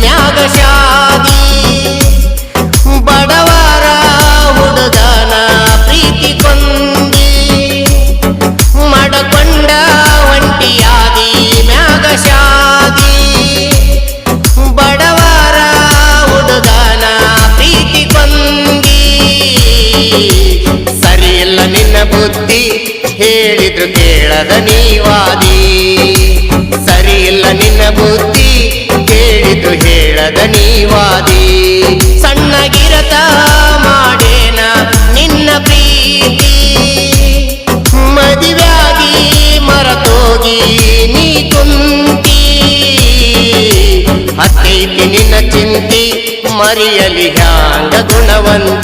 ಮ್ಯಾಗ ಶಾದಿ ಬಡವರ ಪ್ರೀತಿ ಕೊಂದಿ ಮಡಕೊಂಡ ಮ್ಯಾಗ ಶಾದಿ ಬಡವರ ಪ್ರೀತಿ ಕೊಂದಿ ನಿನ್ನ ಬುದ್ಧಿ, ಹೇಳಿದ್ರು ಕೇಳದ ನೀವಾದಿ. ಸರಿ ಇಲ್ಲ ನಿನ್ನ ಬುದ್ಧಿ, ಕೇಳಿದ್ದು ಹೇಳದ ನೀವಾದಿ. ಸಣ್ಣಗಿರತ ಮಾಡೇನ ನಿನ್ನ ಪ್ರೀತಿ. ಮದುವೆಯಾಗಿ ಮರತೋಗಿ ನೀ ಕುಂತಿ. ಹತ್ತೈತಿ ನಿನ್ನ ಚಿಂತಿ, ಮರಿಯಲಿ ಹ್ಯಾಂಗ ಗುಣವಂತಿ.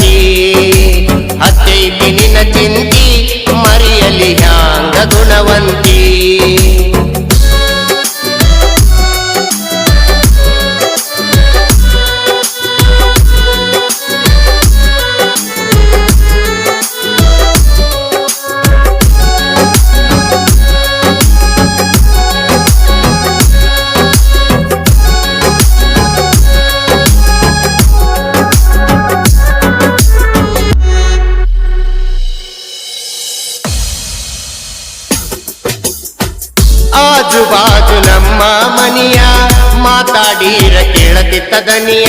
ಮಾತಾಡೀರ ಕೇಳತಿತ್ತ ದನಿಯ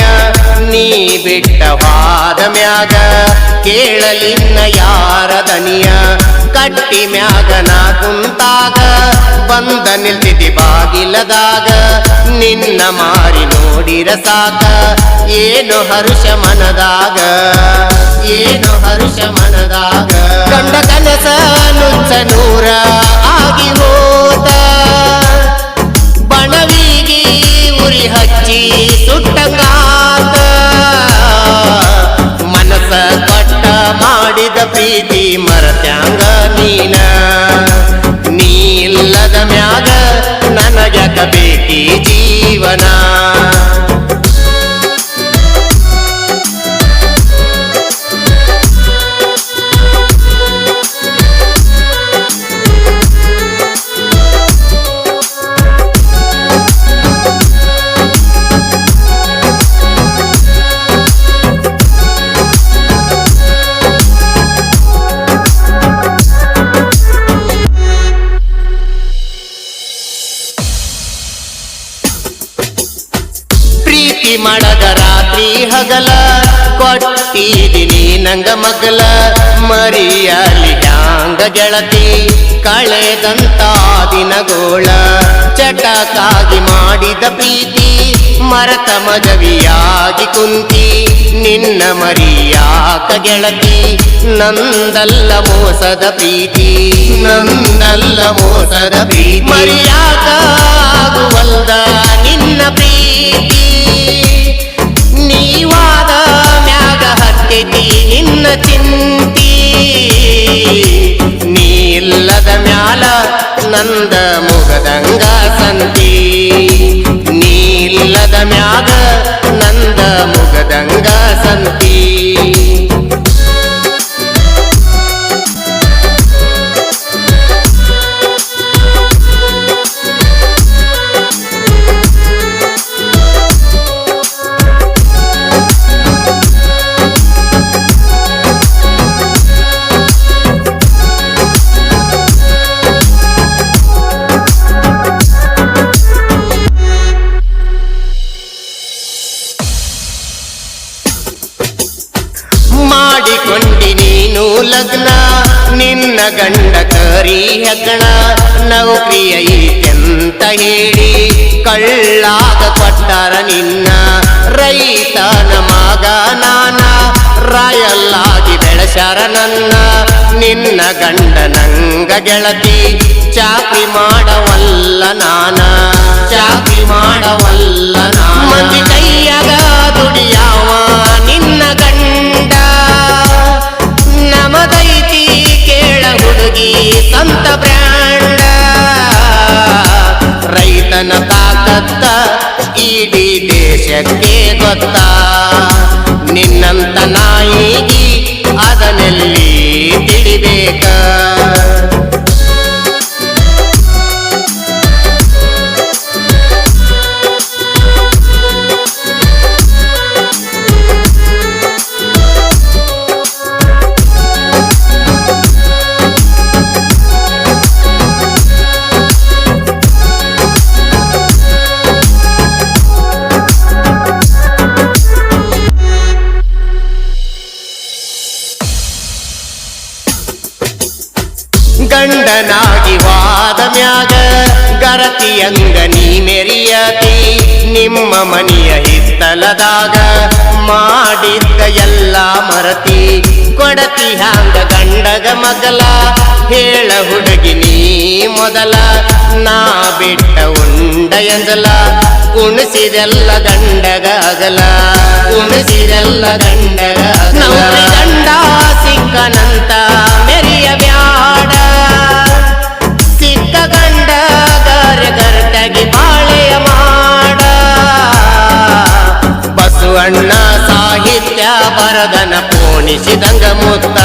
ನೀ ಬಿಟ್ಟ ವಾದ ಮ್ಯಾಗ ಕೇಳಲಿನ್ನ ಯಾರ ದನಿಯ? ಕಟ್ಟಿ ಮ್ಯಾಗ ನಾ ಕುಂತಾಗ, ಬಂದ ನಿಲ್ತಿದ್ದಿ ಬಾಗಿಲದಾಗ, ನಿನ್ನ ಮಾರಿ ನೋಡಿರ ಸಾಕ. ಏನು ಹರುಷ ಮನದಾಗ, ಏನು ಹರುಷ ಮನದಾಗ. ಕಂಡ ಕನಸ ನುಚ್ಚ ನೂರ ಆಗಿ ಮಾಡಿದ ಪ್ರೀತಿ ಮರತ್ಯಾಂಗ ನೀನ. ನೀ ಇಲ್ಲದ ಮ್ಯಾಗ ನನಗ್ಯಾಕ ಬೇಕಿ ಜೀವನ. ಪ್ರೀತಿ ಮಾಡದ ರಾತ್ರಿ ಹಗಲ ಕೊಟ್ಟಿದಿನಿ ನಂಗ ಮಗಲ ಮರಿಯಲಿ ಡಾಂಗ ಗೆಳತಿ, ಕಳೆದಂತ ದಿನಗೋಳ, ಚಟಕಾಗಿ ಮಾಡಿದ ಪ್ರೀತಿ, ಮರತ ಮದವಿಯಾಗಿ ಕುಂತಿ, ನಿನ್ನ ಮರಿಯಾಕ ಗೆಳತಿ, ನಂದಲ್ಲ ಮೋಸದ ಪ್ರೀತಿ, ನಂದಲ್ಲ ಮೋಸದ ಪ್ರೀತಿ. ಮರಿಯಾಕ ಆಗುವಲ್ದ ನಿನ್ನ ಪ್ರೀತಿ ಮ್ಯಾಲ ನಂದ ಮುಗದಂಗ ಸಂತಿ. ನೀಲ್ಲದ ಮ್ಯಾಗ ನಂದ ಮುಗದಂಗ ಸಂತಿ. ಲಗ್ನ, ನಿನ್ನ ಗಂಡ ಕರಿ ಹೆಗ್ಗಣ, ನೌಕರಿಯ ಈತೆಂತ ಹೇಳಿ ಕಳ್ಳಾಗ ಕೊಟ್ಟಾರ ನಿನ್ನ ರೈತನ ಮಗ ನಾನ. ರಾಯಲ್ಲಾಗಿ ಬೆಳೆಸಾರ ನನ್ನ, ನಿನ್ನ ಗಂಡ ನಂಗ ಗೆಳತಿ. ಚಾಕ್ರಿ ಮಾಡವಲ್ಲ ನಾನ, ಚಾಕ್ರಿ ಮಾಡವಲ್ಲ ನಾನ. ಮಂದಿ ಕೈಯಾಗ ದುಡಿಯಾವ yeah. ಗರತಿಯಂಗ ನೀ ಮೆರಿಯತಿ ನಿಮ್ಮ ಮನೆಯ ಹಿತ್ತಲದಾಗ ಮಾಡಿದ್ದ ಎಲ್ಲ ಮರತಿ, ಕೊಡತಿ ಹಾಂಗ ಗಂಡಗ ಮಗಲ, ಹೇಳ ಹುಡುಗಿ ನೀ ಮೊದಲ, ನಾ ಬಿಟ್ಟ ಉಂಡ ಎಂದಲ ಉಣಿಸಿದೆಲ್ಲ ಗಂಡಗ ಅಗಲ, ಉಣಿಸಿದೆಲ್ಲ ಗಂಡಗ ಗಂಡ ಸಿಕ್ಕನಂತ ಬಸವಣ್ಣ ಸಾಹಿತ್ಯ ಬರದನ ಪೋಣಿಸಿದಂಗ ಮುತ್ತ